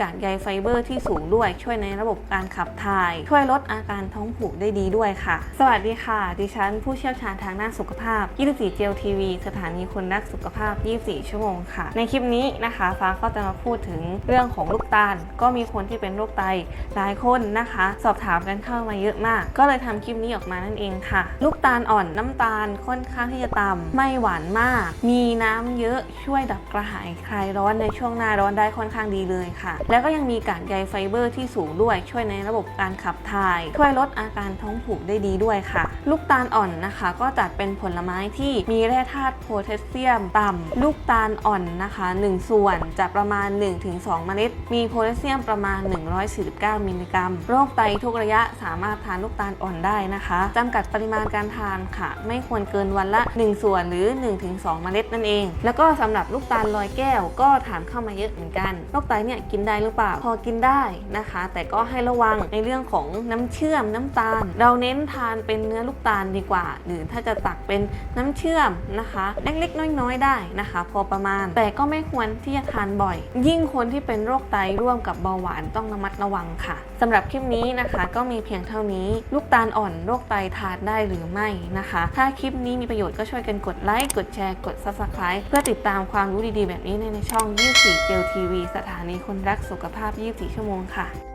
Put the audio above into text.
กากใยไฟเบอร์ที่สูงด้วย ช่วยในระบบการขับถ่าย ช่วยลดอาการท้องผูกได้ดีด้วยค่ะ สวัสดีค่ะ ดิฉันผู้เชี่ยวชาญทางด้านสุขภาพ 24เจลทีวีสถานีคนรักสุขภาพ 24 ชั่วโมงค่ะ ในคลิปนี้นะคะฟ้าก็จะมาพูดถึงเรื่องของลูกตาล ก็มีคนที่เป็นโรคไตหลายคนนะคะ สอบถามกันเข้ามาเยอะมาก ก็เลยทำคลิปนี้ออกมานั่นเองค่ะ ลูกตาลอ่อนน้ำตาลค่อนข้างที่จะต่ำไม่หวานมาก มีน้ำเยอะช่วยดับกระหายคลายร้อนในช่วงหน้าร้อนได้ค่อนข้างดีเลยค่ะแล้วก็ยังมีกากใยไฟเบอร์ที่สูงด้วยช่วยในระบบการขับถ่าย ช่วยลดอาการท้องผูกได้ดีด้วยค่ะ ลูกตาลอ่อนนะคะ ก็จัดเป็นผลไม้ที่มีแร่ธาตุโพแทสเซียมต่ำลูกตาลอ่อนนะคะ 1 ส่วนจะประมาณ 1-2 เมล็ด มีโพแทสเซียมประมาณ 149 มิลลิกรัม โรคไตทุกระยะสามารถทานลูกตาลอ่อนได้นะคะจำกัดปริมาณการทานค่ะ ไม่ควรเกินวันละ 1 ส่วนหรือ 1-2 เมล็ดนั่นเอง แล้วก็สำหรับลูกตาลลอยแก้วก็ถามเข้ามาเยอะเหมือนกันโรคไตเนี่ยกินได้หรือเปล่า พอกินได้นะคะ แต่ก็ให้ระวังในเรื่องของน้ำเชื่อมน้ำตาล เราเน้นทานเป็นเนื้อลูกตาลดีกว่า หรือถ้าจะตักเป็นน้ำเชื่อมนะคะเล็กๆน้อยๆได้นะคะ พอประมาณ แต่ก็ไม่ควรที่จะทานบ่อย ยิ่งคนที่เป็นโรคไตร่วมกับเบาหวานต้องระมัดระวังค่ะสำหรับคลิปนี้นะคะก็มีเพียงเท่านี้ ลูกตาลอ่อนโรคไตทานได้หรือไม่นะคะ ถ้าคลิปนี้มีประโยชน์ก็ช่วยกันกดไลค์กดแชร์กด subscribe เพื่อติดตามความรู้ดีๆ แบบนี้ในช่อง 24เจลทีวีสถานีคนรักสุขภาพ 24 ชั่วโมงค่ะ